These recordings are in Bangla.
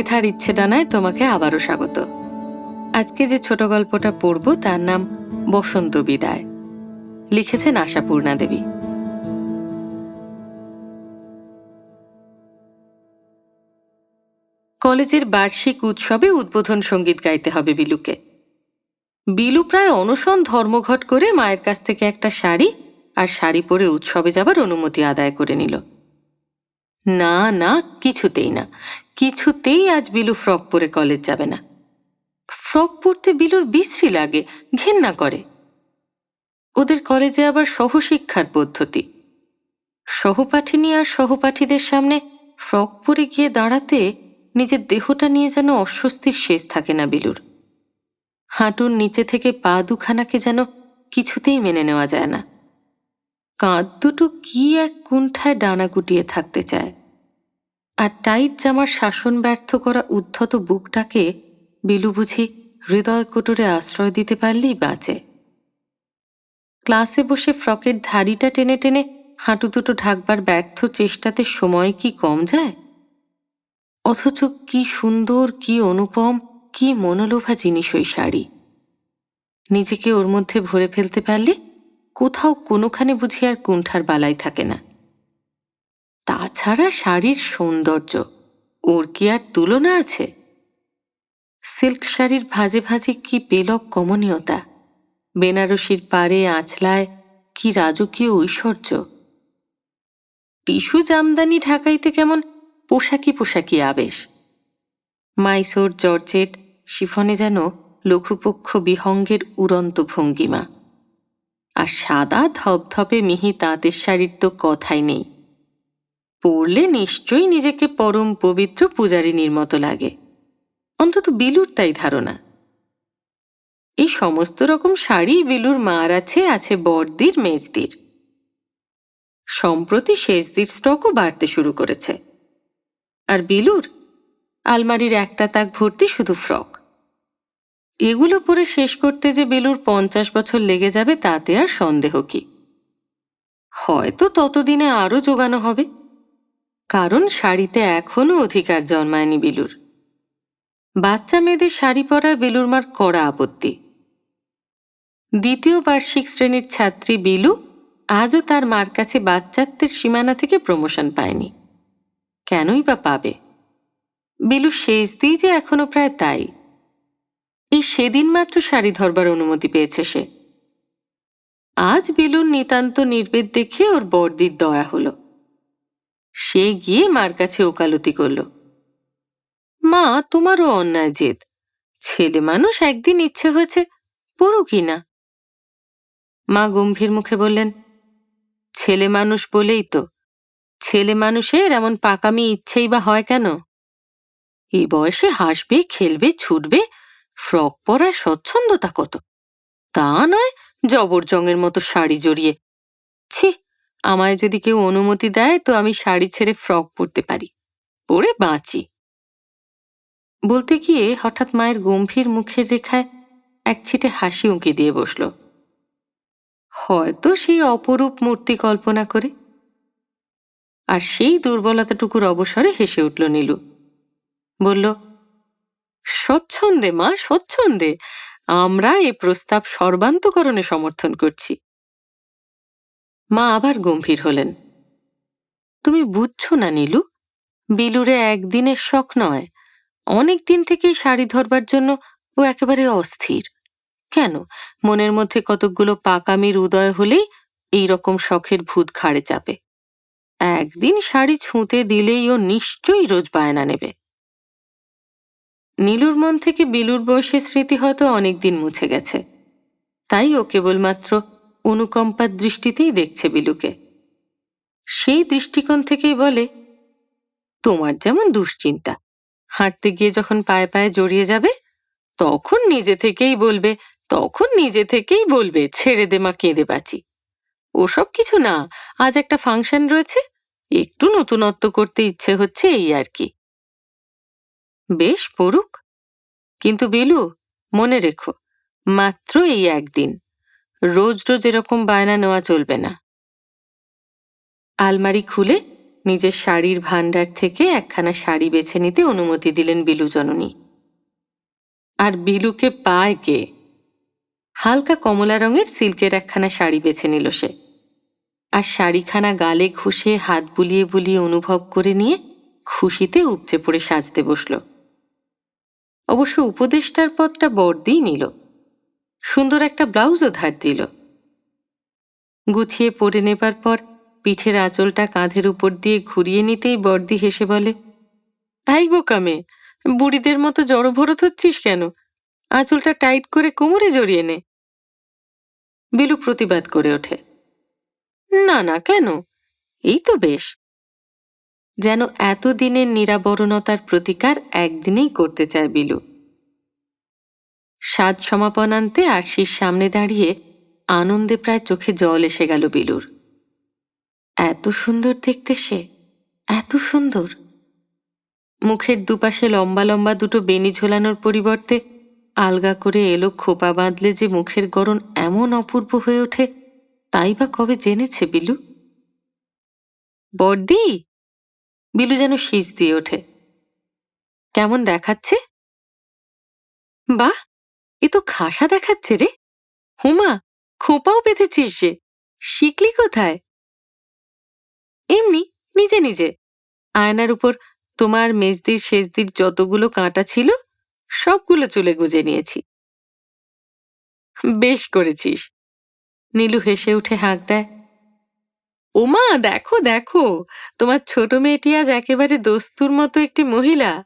পৃথার ইচ্ছে ডানায় তোমাকে আবারও স্বাগত। আজকে যে ছোট গল্পটা পড়ব তার নাম বসন্ত বিদায়। লিখেছেন আশাপূর্ণা দেবী। কলেজের বার্ষিক উৎসবে উদ্বোধন সংগীত গাইতে হবে বিলুকে। বিলু প্রায় অনশন ধর্মঘট করে মায়ের কাছ থেকে একটা শাড়ি আর শাড়ি পরে উৎসবে যাবার অনুমতি আদায় করে নিল। না না, কিছুতেই না। কিছুতেই আজ বিলু ফ্রক পরে কলেজ যাবে না। ফ্রক পরতে বিলুর বিশ্রী লাগে, ঘেন্না করে। ওদের কলেজে আবার সহশিক্ষার পদ্ধতি। সহপাঠিনী আর সহপাঠীদের সামনে ফ্রক পরে গিয়ে দাঁড়াতে নিজের দেহটা নিয়ে যেন অস্বস্তির শেষ থাকে না বিলুর। হাঁটুর নিচে থেকে পা দুখানাকে যেন কিছুতেই মেনে নেওয়া যায় না। কাঁধ দুটো কি এক কুণ্ঠায় ডানা গুটিয়ে থাকতে চায়। আর টাইট জামার শাসন ব্যর্থ করা উদ্ধত বুকটাকে বিলু বুঝি হৃদয় কোটরে আশ্রয় দিতে পারলেই বাঁচে। ক্লাসে বসে ফ্রকের ধাড়িটা টেনে টেনে হাঁটু দুটো ঢাকবার ব্যর্থ চেষ্টাতে সময় কি কম যায়? অথচ কি সুন্দর, কি অনুপম, কি মনোলোভা জিনিস ওই শাড়ি। নিজেকে ওর মধ্যে ভরে ফেলতে পারলে কোথাও কোনোখানে বুঝি আর কুণ্ঠার বালাই থাকে না। তাছাড়া শাড়ির সৌন্দর্য, ওর কি আর তুলনা আছে? সিল্ক শাড়ির ভাজে ভাজে কি বেলক কমনীয়তা? বেনারসির পারে আঁচলায় কি রাজকীয় ঐশ্বর্য? টিস্যু জামদানি ঢাকাইতে কেমন পোশাকি পোশাকি আবেশ? মাইসোর জর্জেট শিফনে যেন লঘুপক্ষ বিহঙ্গের উড়ন্ত ভঙ্গিমা। আর সাদা ধপধপে মিহি তাঁতের শাড়ির তো কথাই নেই। পরলে নিশ্চয়ই নিজেকে পরম পবিত্র পূজারিনীর মতো লাগে। অন্তত বিলুর তাই ধারণা। এই সমস্ত রকম শাড়ি বিলুর মার আছে আছে বড়দির মেজদির। সম্প্রতি শেষদির স্টকও বাড়তে শুরু করেছে। আর বিলুর, আলমারির একটা তাক ভর্তি শুধু ফ্রক এগুলো পরে শেষ করতে যে বেলুর পঞ্চাশ বছর লেগে যাবে, তাতে আর সন্দেহ কি? হয়তো ততদিনে আরও জোগানো হবে। কারণ শাড়িতে এখনও অধিকার জন্মায়নি বিলুর। বাচ্চা মেয়েদের শাড়ি পরায় বেলুর মার কড়া আপত্তি। দ্বিতীয় বার্ষিক শ্রেণির ছাত্রী বিলু আজও তার মার কাছে বাচ্চাত্বের সীমানা থেকে প্রমোশন পায়নি। কেনই বা পাবে? বিলু শেষ দিই যে এখনও প্রায় তাই। এই সেদিন মাত্র শাড়ি ধরবার অনুমতি পেয়েছে সে। আজ বিলুর নিতান্ত নির্বেদ দেখে ওর বর্দির দয়া হলো। সে গিয়ে মার কাছে ওকালতি করল। মা, তোমারও অন্যায় জেদ। ছেলে মানুষ একদিন ইচ্ছে হয়েছে পড়ো কি না। মা গম্ভীর মুখে বললেন, ছেলে মানুষ বলেই তো, ছেলে মানুষের এমন পাকামি ইচ্ছেই বা হয় কেন? এই বয়সে হাসবে, খেলবে, ছুটবে, ফ্রক পরার স্বচ্ছন্দতা কত? তা নয় জবরজংয়ের মতো শাড়ি জড়িয়ে। ছি আমায় যদি কেউ অনুমতি দেয়, তো আমি শাড়ি ছেড়ে ফ্রক পরতে পারি। পরে বাঁচি। বলতে গিয়ে হঠাৎ মায়ের গম্ভীর মুখের রেখায় এক ছিটে হাসি উঁকি দিয়ে বসল। হয়তো সেই অপরূপ মূর্তি কল্পনা করে। আর সেই দুর্বলতাটুকুর অবসরে হেসে উঠল নীলু। বলল, স্বচ্ছন্দে মা, স্বচ্ছন্দে। আমরা এ প্রস্তাব সর্বান্তকরণে সমর্থন করছি। মা আবার গম্ভীর হলেন। তুমি বুঝছ না নীলু, বিলুরে একদিনের শখ নয়। অনেক দিন থেকেই শাড়ি ধরবার জন্য ও একেবারে অস্থির। কেন? মনের মধ্যে কতকগুলো পাকামির উদয় হলেই এই রকম শখের ভূত ঘাড়ে চাপে। একদিন শাড়ি ছুঁতে দিলেই ও নিশ্চয়ই রোজ বায়না নেবে। নীলুর মন থেকে বিলুর বয়সের স্মৃতি হয়তো অনেকদিন মুছে গেছে। তাই ও কেবলমাত্র অনুকম্পার দৃষ্টিতেই দেখছে বিলুকে। সেই দৃষ্টিকোণ থেকেই বলে, তোমার যেমন দুশ্চিন্তা, হাঁটতে গিয়ে যখন পায়ে পায়ে জড়িয়ে যাবে, তখন নিজে থেকেই বলবে, তখন নিজে থেকেই বলবে, ছেড়ে দে মা কেঁদে বাঁচি। ওসব কিছু না, আজ একটা ফাংশন রয়েছে, একটু নতুনত্ব করতে ইচ্ছে হচ্ছে এই আর কি। বেশ পড়ুক। কিন্তু বিলু, মনে রেখো, মাত্র এই একদিন রোজ রোজ এরকম বায়না নেওয়া চলবে না। আলমারি খুলে নিজের শাড়ির ভাণ্ডার থেকে একখানা শাড়ি বেছে নিতে অনুমতি দিলেন বিলু জননী। আর বিলুকে পায় কে? হালকা কমলা রঙের সিল্কের একখানা শাড়ি বেছে নিল সে। আর শাড়িখানা গালে ঘষে হাত বুলিয়ে বুলিয়ে অনুভব করে নিয়ে খুশিতে উপচে পড়ে সাজতে বসল। অবশ্য উপদেষ্টার পদটা বর্দিই নিল। সুন্দর একটা ব্লাউজও ধার দিল। গুছিয়ে পরে নেবার পর পিঠের আঁচলটা কাঁধের উপর দিয়ে ঘুরিয়ে নিতেই বর্দি হেসে বলে তাই বোকামে বুড়িদের মতো জড়ভরত হচ্ছিস কেন? আঁচলটা টাইট করে কোমরে জড়িয়ে নে। বিলু প্রতিবাদ করে ওঠে, না না, কেন? এই তো বেশ। যেন এতদিনের নিরাবরণতার প্রতিকার একদিনেই করতে চায় বিলু। সাজ সমাপনান্তে আরশির সামনে দাঁড়িয়ে আনন্দে প্রায় চোখে জল এসে গেল বিলুর। এত সুন্দর দেখতে সে, এত সুন্দর। মুখের দুপাশে লম্বা লম্বা দুটো বেনি ঝোলানোর পরিবর্তে আলগা করে এলো খোপা বাঁধলে যে মুখের গড়ন এমন অপূর্ব হয়ে ওঠে, তাই বা কবে জেনেছে বিলু? বর্দি! বিলু যেন শীষ দিয়ে ওঠে। কেমন দেখাচ্ছে? বাহ! এ তো খাসা দেখাচ্ছে রে। হুমা, খোপাও পেতেছিস যে। শিখলি কোথায়? এমনি, নিজে নিজে। আয়নার উপর তোমার মেজদির শেষদির যতগুলো কাঁটা ছিল, সবগুলো চুলে গুজে নিয়েছি। বেশ করেছিস। নীলু হেসে উঠে হাঁক দেয়। ওমা, দেখো দেখো, তোমার ছোট মেয়েটি আজ একেবারে দস্তুর মতো একটি মহিলা।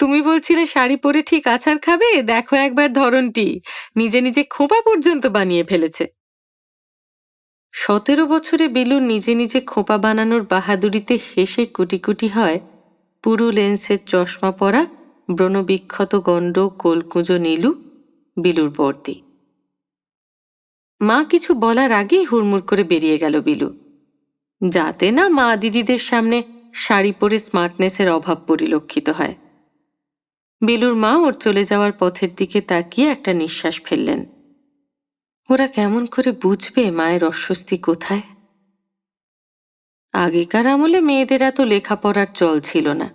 তুমি বলছিলে শাড়ি পরে ঠিক আছাড় খাবে? দেখো একবার ধরনটি। নিজে নিজে খোপা পর্যন্ত বানিয়ে ফেলেছে। সতেরো বছরে বিলু নিজে নিজে খোপা বানানোর বাহাদুরিতে হেসে কুটি কুটি হয় পুরু লেন্সের চশমা পরা ব্রণবিক্ষত গণ্ড কোলকুঁজো নীলু বিলুর বর্দি। মা কিছু বলার আগেই হুড়মুড় করে বেরিয়ে গেল বিলু। যাতে না মা দিদিদের সামনে শাড়ি পরে স্মার্টনেসের অভাব পরিলক্ষিত হয়। বিলুর মা ওর চলে যাওয়ার পথের দিকে তাকিয়ে একটা নিঃশ্বাস ফেললেন। ওরা কেমন করে বুঝবে মায়ের অস্বস্তি কোথায়? আগেকার আমলে মেয়েদের এত লেখাপড়ার চল ছিল না।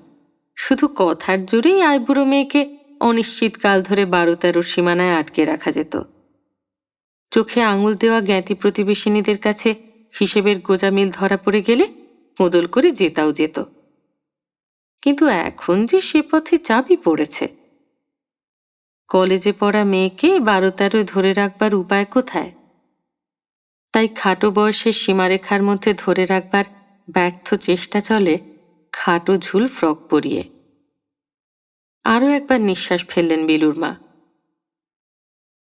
শুধু কথার জোরেই আইবুড়ো মেয়েকে অনিশ্চিতকাল ধরে বারো তেরোর সীমানায় আটকে রাখা যেত। চোখে আঙুল দেওয়া জ্ঞাতি প্রতিবেশিনীদের কাছে হিসেবের গোজামিল ধরা পড়ে গেলে কোদল করে জেতাও যেত। কিন্তু এখন যে সে পথে চাবি পড়েছে। কলেজে পড়া মেয়েকে বারো তেরো ধরে রাখবার উপায় কোথায়? তাই খাটো বয়সের সীমারেখার মধ্যে ধরে রাখবার ব্যর্থ চেষ্টা চলে খাটো ঝুল ফ্রক পরিয়ে। আরও একবার নিঃশ্বাস ফেললেন বিলুর মা।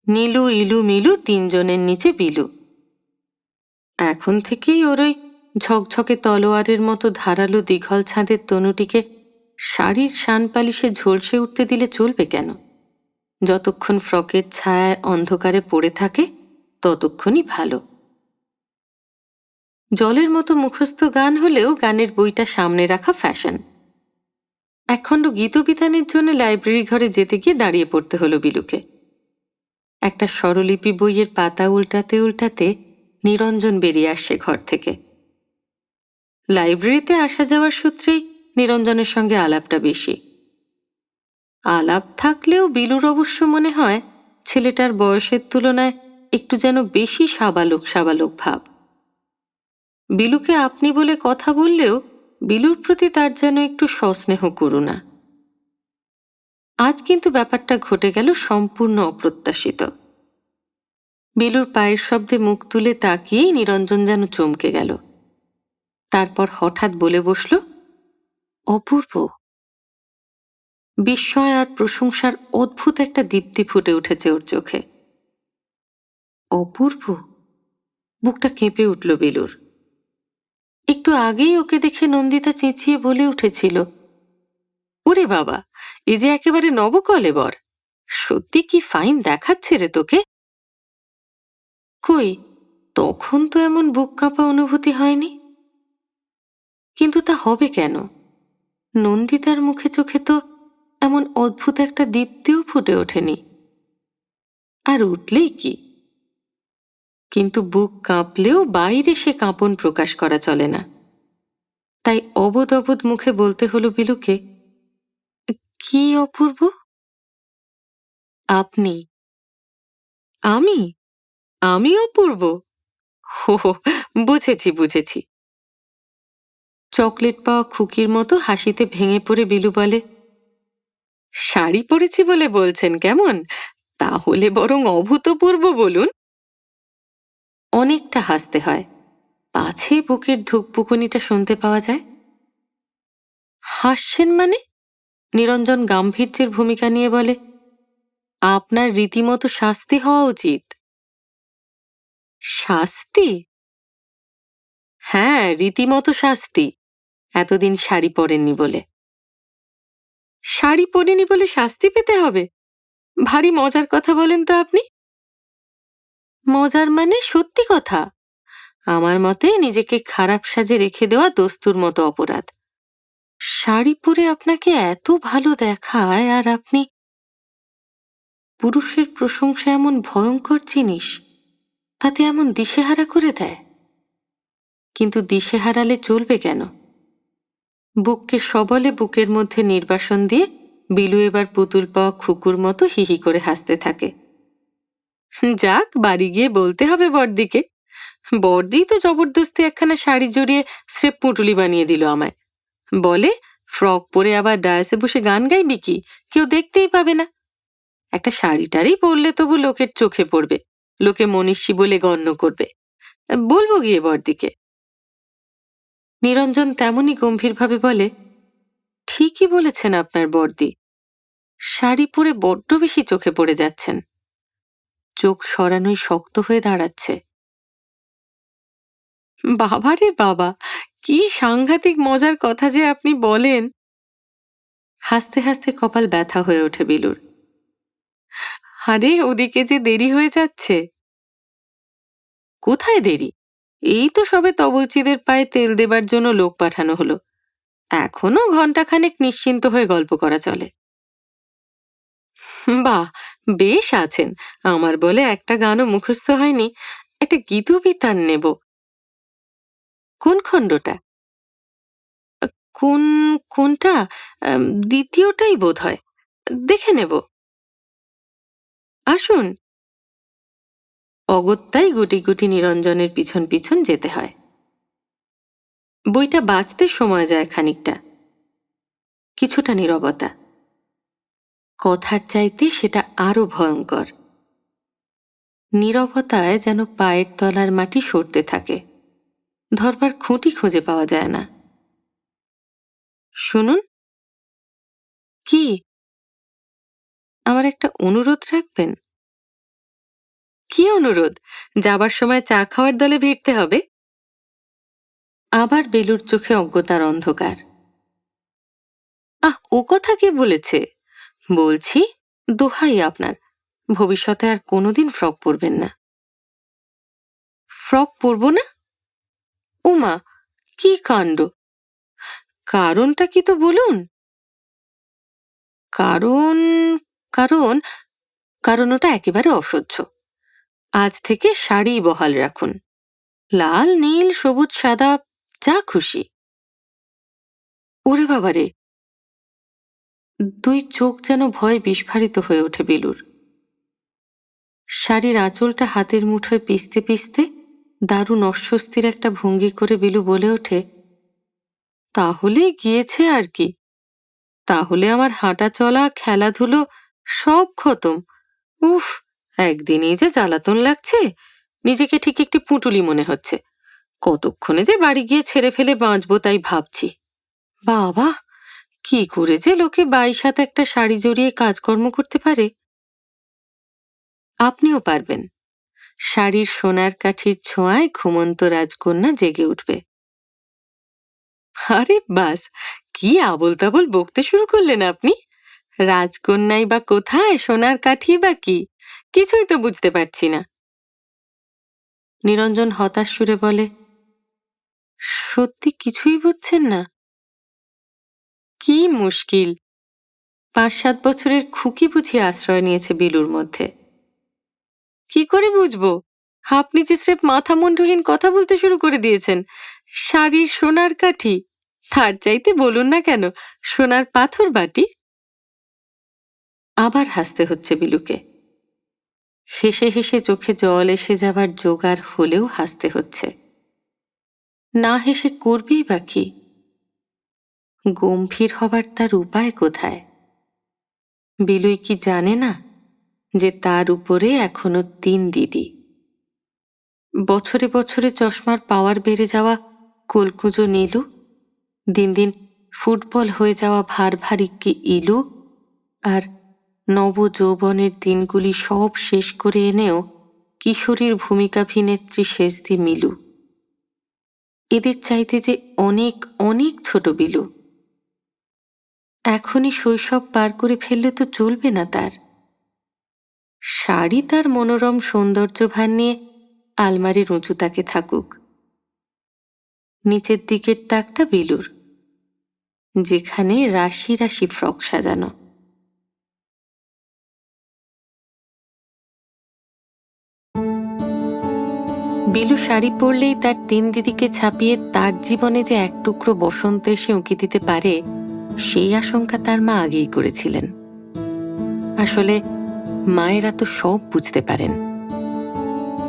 নীলু, ইলু, মিলু তিনজনের নিচে বিলু। এখন থেকেই ওর ওই ঝকঝকে তলোয়ারের মতো ধারালো দীঘল ছাঁদের তনুটিকে শাড়ির শান পালিশে ঝলসে উঠতে দিলে চলবে কেন? যতক্ষণ ফ্রকের ছায়ায় অন্ধকারে পড়ে থাকে, ততক্ষণই ভালো। জলের মতো মুখস্থ গান হলেও গানের বইটা সামনে রাখা ফ্যাশন একখণ্ড গীতবিতানের জন্য লাইব্রেরি ঘরে যেতে গিয়ে দাঁড়িয়ে পড়তে হলো বিলুকে। একটা স্বরলিপি বইয়ের পাতা উল্টাতে উল্টাতে নিরঞ্জন বেরিয়ে আসছে ঘর থেকে। লাইব্রেরিতে আসা যাওয়ার সূত্রেই নিরঞ্জনের সঙ্গে আলাপটা বেশি। আলাপ থাকলেও বিলুর অবশ্য মনে হয়, ছেলেটার বয়সের তুলনায় একটু যেন বেশি সাবালক সাবালক ভাব। বিলুকে আপনি বলে কথা বললেও বিলুর প্রতি তার যেন একটু সস্নেহ করুণা। আজ কিন্তু ব্যাপারটা ঘটে গেল সম্পূর্ণ অপ্রত্যাশিত। বিলুর পায়ের শব্দে মুখ তুলে তাকিয়েই নিরঞ্জন যেন চমকে গেল। তারপর হঠাৎ বলে বসল অপূর্ব। বিস্ময় আর প্রশংসার অদ্ভুত একটা দীপ্তি ফুটে উঠেছে ওর চোখে। অপূর্ব? বুকটা কেঁপে উঠল বিলুর। একটু আগেই ওকে দেখে নন্দিতা চেঁচিয়ে বলে উঠেছিল, ওরে বাবা, এ যে একেবারে নবকলেবর সত্যি কি ফাইন দেখাচ্ছে রে তোকে? কই, তখন তো এমন বুক কাঁপা অনুভূতি হয়নি। কিন্তু তা হবে কেন? নন্দিতার মুখে চোখে তো এমন অদ্ভুত একটা দীপ্তিও ফুটে ওঠেনি। আর উঠলেই কি? কিন্তু বুক কাঁপলেও বাইরে সে কাঁপন প্রকাশ করা চলে না। তাই অবোধ অবোধ মুখে বলতে হলো বিলুকে, কি অপূর্ব? আপনি। আমি? আমি অপূর্ব? হো, বুঝেছি বুঝেছি। চকলেট পাওয়া খুকির মতো হাসিতে ভেঙে পড়ে বিলু বলে, শাড়ি পরেছি বলে বলছেন কেমন? তাহলে বরং অভূতপূর্ব বলুন। অনেকটা হাসতে হয়। পাছে বুকের ধুকপুকুনিটা শুনতে পাওয়া যায়। হাসছেন মানে? নিরঞ্জন গাম্ভীর্যের ভূমিকা নিয়ে বলে, আপনার রীতিমতো শাস্তি হওয়া উচিত। শাস্তি? হ্যাঁ রীতিমতো শাস্তি। এতদিন শাড়ি পরেননি বলে। শাড়ি পরিনি বলে শাস্তি পেতে হবে? ভারী মজার কথা বলেন তো আপনি। মজার মানে সত্যি কথা। আমার মতে নিজেকে খারাপ সাজে রেখে দেওয়া দস্তুর মতো অপরাধ। শাড়ি পরে আপনাকে এত ভালো দেখায় আর আপনি পুরুষের প্রশংসা এমন ভয়ঙ্কর জিনিস, তাতে এমন দিশেহারা করে দেয়। কিন্তু দিশেহারালে চলবে কেন? বুককে সবলে বুকের মধ্যে নির্বাসন দিয়ে বিলু এবার পুতুল পাওয়া খুকুর মতো হিহি করে হাসতে থাকে। যাক, বাড়ি গিয়ে বলতে হবে বড়দিকে। বড়দি তো জবরদস্তি একখানা শাড়ি জড়িয়ে স্রেপ পুটুলি বানিয়ে দিল আমায়। বলে, ফ্রক পরে আবার ডায়াসে বসে গান গাইবি কি? কেউ দেখতেই পাবে না। একটা শাড়ি টাড়ি পরলে তবু লোকের চোখে পড়বে, লোকে মনীষী বলে গণ্য করবে। বলব গিয়ে বড়দিকে। নিরঞ্জন তেমনই গম্ভীরভাবে বলে, ঠিকই বলেছেন আপনার বর্দি। শাড়ি পরে বড্ড বেশি চোখে পড়ে যাচ্ছেন। চোখ সরানোই শক্ত হয়ে দাঁড়াচ্ছে। বাবারে বাবা, কি সাংঘাতিক মজার কথা যে আপনি বলেন! হাসতে হাসতে কপাল ব্যথা হয়ে ওঠে বিলুর। আরে, ওদিকে যে দেরি হয়ে যাচ্ছে! কোথায় দেরি? এই তো সবে তবলচিদের পায়ে তেল দেবার জন্য লোক পাঠানো হলো। এখনও ঘন্টাখানেক নিশ্চিন্ত হয়ে গল্প করা চলে। বাহ, বেশ আছেন। আমার বলে একটা গানও মুখস্থ হয়নি। একটা গীতবিতান নেব। কোন খণ্ডটা? কোন, কোনটা? দ্বিতীয়টাই বোধ হয় দেখে নেব। আসুন। অগত্যাই গুটি গুটি নিরঞ্জনের পিছন পিছন যেতে হয়। বইটা বাঁচতে সময় যায় খানিকটা। কিছুটা নীরবতা। কথার চাইতে সেটা আরও ভয়ঙ্কর। নীরবতায় যেন পায়ের তলার মাটি সরতে থাকে। ধরবার খুঁটি খুঁজে পাওয়া যায় না। শুনুন। কি? আমার একটা অনুরোধ রাখবেন? কি অনুরোধ? যাবার সময় চা খাওয়ার দলে ভিড়তে হবে? আবার বেলুর চোখে অজ্ঞতার অন্ধকার। আহ, ও কথা কে বলেছে? বলছি, দোহাই আপনার। ভবিষ্যতে আর কোনোদিন ফ্রক পরবেন না। ফ্রক পরব না? উমা, কি কাণ্ড? কারণটা কি তো বলুন? কারণ কারণ কারণ ওটা একেবারে অসহ্য। আজ থেকে শাড়ি বহাল রাখুন। লাল, নীল, সবুজ, সাদা, যা খুশি। ওরে বাবারে, দুই চোখ যেন ভয় বিস্ফারিত হয়ে ওঠে বেলুর। শাড়ির আঁচলটা হাতের মুঠোয় পিষতে পিষতে দারুণ অস্বস্তির একটা ভঙ্গি করে বিলু বলে ওঠে, তাহলে গিয়েছে আর কি? তাহলে আমার হাঁটা চলা, খেলাধুলো সব খতম। উফ একদিনেই যে জ্বালাতন লাগছে, নিজেকে ঠিক একটি পুঁটুলি মনে হচ্ছে। কতক্ষণে যে বাড়ি গিয়ে ছেড়ে ফেলে বাঁচবো তাই ভাবছি। বাবা, কি করে যে লোকে বাইশ হাত একটা শাড়ি জড়িয়ে কাজকর্ম করতে পারে? আপনিও পারবেন। শাড়ির সোনার কাঠির ছোঁয়ায় ঘুমন্ত রাজকন্যা জেগে উঠবে। আরে বাস, কি আবল তাবল বকতে শুরু করলেন আপনি? রাজকন্যাই বা কোথায়, সোনার কাঠি বা কি? কিছুই তো বুঝতে পারছি না। নিরঞ্জন হতাশ সুরে বলে, সত্যি কিছুই বুঝছেন না? কি মুশকিল। পাঁচ সাত বছরের খুকি বুঝি আশ্রয় নিয়েছে বিলুর মধ্যে। কি করে বুঝব? আপনি যে স্রেফ মাথা মুন্ডহীন কথা বলতে শুরু করে দিয়েছেন। শাড়ির সোনার কাঠি, তার চাইতে বলুন না কেন, সোনার পাথর বাটি? আবার হাসতে হচ্ছে বিলুকে। হেসে হেসে চোখে জল এসে যাবার জোগাড় হলেও হাসতে হচ্ছে। না হেসে করবেই বা কি? গম্ভীর হবার তার উপায় কোথায়? বিলুই কি জানে না যে তার উপরে এখনও তিন দিদি? বছরে বছরে চশমার পাওয়ার বেড়ে যাওয়া কোলকুজো নীলু? দিন দিন ফুটবল হয়ে যাওয়া ভার ভারিক্কি ইলু? আর নব যৌবনের দিনগুলি সব শেষ করে এনেও কিশোরীর ভূমিকাভিনেত্রী শেষদি মিলু। এদের চাইতে যে অনেক অনেক ছোট বিলু। এখনই শৈশব পার করে ফেললে তো চলবে না তার। শাড়ি তার মনোরম সৌন্দর্য ভার নিয়ে আলমারির উঁচু তাকে থাকুক। নিচের দিকের তাকটা বিলুর, যেখানে রাশি রাশি ফ্রক সাজানো। বিলু শাড়ি পরলেই তার তিন দিদিকে ছাপিয়ে তার জীবনে যে এক টুকরো বসন্ত এসে উঁকি দিতে পারে, সেই আশঙ্কা তার মা আগেই করেছিলেন। আসলে মায়েরা তো সব বুঝতে পারেন।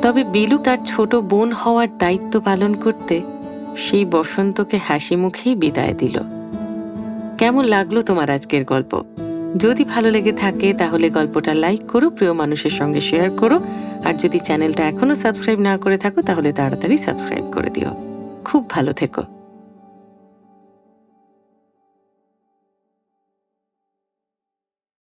তবে বিলু তার ছোট বোন হওয়ার দায়িত্ব পালন করতে সেই বসন্তকে হাসি মুখেই বিদায় দিল। কেমন লাগল তোমার আজকের গল্প? যদি ভালো লেগে থাকে, তাহলে গল্পটা লাইক করো, প্রিয় মানুষের সঙ্গে শেয়ার করো। আর যদি চ্যানেলটা এখনও সাবস্ক্রাইব না করে থাকো, তাহলে তাড়াতাড়ি সাবস্ক্রাইব করে দিও। খুব ভালো থেকো।